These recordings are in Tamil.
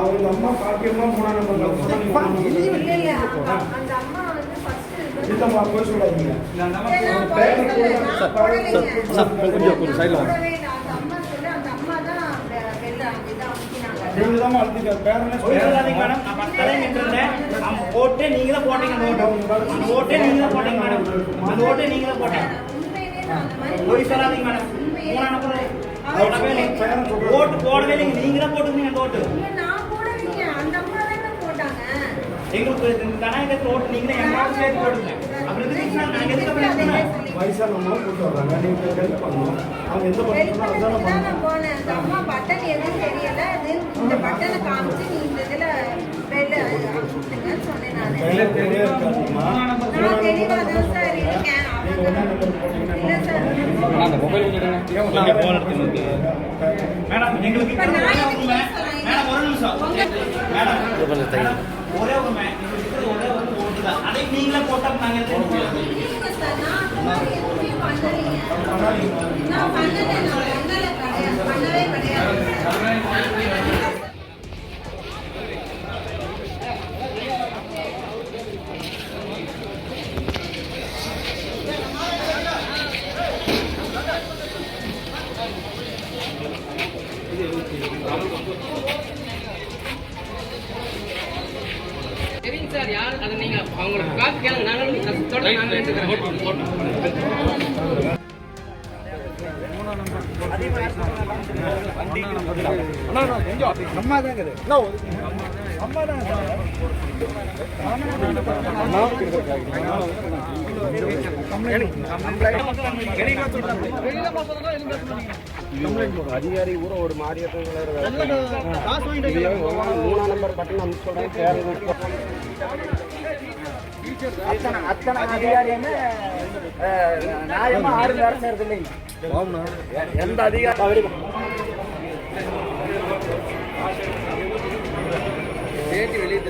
அவங்க அம்மா பாக்கியமா வந்து ஃபர்ஸ்ட் இல்லம்மா போய் சொல்லாதீங்க. கொஞ்சம் சைடில் நீங்க தான் அழுத்திக்க பேரனே சொல்லாதீங்க மேடம் நான் பக்கத்துல நின்றுருந்தேன் அந்த ஓட்டே நீங்க தான் போட்டீங்க அந்த ஓட்டு. அந்த ஓட்டே நீங்க தான் போட்டீங்க மேடம் அந்த ஓட்டே நீங்க தான் போட்டீங்க உண்மையிலே நான் அந்த மாதிரி போய் சொல்லாதீங்க மேடம் மூணாம் நம்பர் போடவே இல்லைங்க. ஓட்டு போடவே இல்லைங்க. நீங்க தான் போட்டுருந்தீங்க அந்த ஓட்டு இல்ல, நான் போடலைங்க அந்த அம்மா தானே போட்டாங்க எங்களுக்கு இந்த கணக்கத்தில் ஓட்டு நீங்க தான் எங்க சேர்த்து கூட்டு வர்றாங்க. ஹெல்ப் பண்ணணும். அவங்க எந்த பண்ணணும் போனேன். அந்த அம்மா பட்டன் எதுவும் தெரியல. இது இந்த பட்டனை காமிச்சு நீ இந்த இதுல சொன்னேன் நான். கையில தெரியவே இருக்காதும்மா நான் தெளிவா தான் சார் இருக்கேன். நீங்க ஒண்ணாம் நம்பர் போட்டீங்கன்னா இல்ல சார். அந்த மொபைல் நீங்க போன இடத்துல வந்து மேடம் எங்களுக்கு? மேடம் ஒரு நிமிஷம். மேடம், ஒரே ஒரு ஒரே ஒரு ஓட்டு தான். அதை நீங்களே போட்டா நாங்க எதுக்கு? எடுத்துக்கலாம்? சார் யார் அதை நீங்க அவங்களுக்கு காசு கேளுங்க நாங்களும் கஷ்டத்தோட நாங்க எடுத்துக்கிறோம் அம்மா தான் அதிகாரி கூட ஒரு மூணாம் நம்பர் பட்டன் அமுச்சு சொல்றேன் அத்தனை அத்தனை அதிகாரியுமே நியாயமா ஆறு நேரம் இருக்கு இல்லைங்க எந்த அதிகாரி வெளியே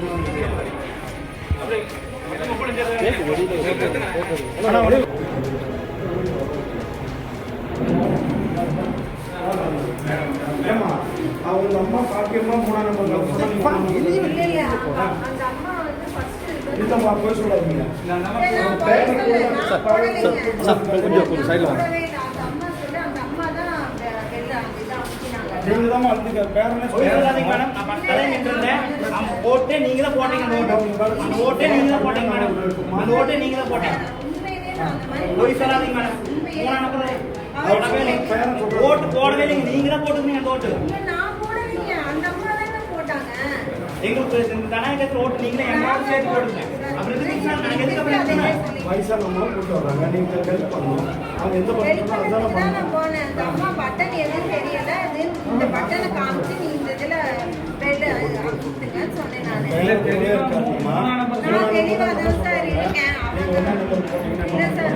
ஏம்மா, அவங்க அம்மா பாக்கியமா மூணாம் நம்பர்ல போட்டாங்க. இல்ல இல்ல அந்த அந்த அம்மா வந்து ஃபர்ஸ்ட் இல்லம்மா போய் சொல்லாதீங்க நான் போடலைங்க சார் கொஞ்சம் கொஞ்சம் சைடில் வாங்க போடவே இல்லை அந்த அம்மா சொல்லி அந்த அம்மா தான் வெளில இதை அமுக்கினாங்க நீங்க தான் அழுத்திக்க பேரனே சொல்லாதீங்க மேடம் பக்கத்துல நின்றுருந்தேன். அந்த ஓட்டே நீங்க தான் போட்டீங்க ஓட்டு. அந்த ஓட்டே நீங்க தான் போட்டீங்க மேடம். அந்த ஓட்டே நீங்க தான் போட்டீங்க உண்மையிலே நான் அந்த மாதிரி போய் சொல்லாதீங்க மேடம் மூணாம் நம்பர் போடவே இல்லைங்க. ஓட்டு போடவே இல்லைங்க. நீங்க தான் போட்டுருந்தீங்க அந்த ஓட்டு இல்ல, நான் போடலைங்க அந்த அம்மா தானே போட்டாங்க எங்களுக்கு இந்த ஓட்டு சேர்த்து? வயசான அம்மா கூட்டு வர்றாங்க. ஹெல்ப் பண்ணணும் அவங்க எந்த பண்ணணும் போனேன் அந்த அம்மா பட்டன் எதுவும் தெரியல. இது இந்த பட்டனை காமிச்சு நீ இந்த இதுல சொன்னேன் நான். தான் சார் இருக்கேன். இல்ல சார்.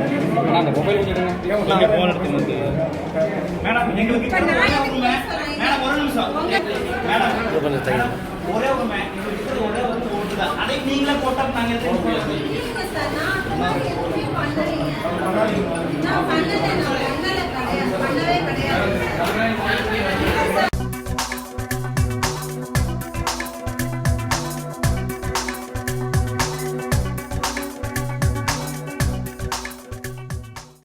மேடம் எங்களுக்கு? மேடம் ஒரு நிமிஷம். மேடம், ஒரே ஒரு ஒரே ஒரு ஓட்டு தான். அதை நீங்களே போட்டா நாங்க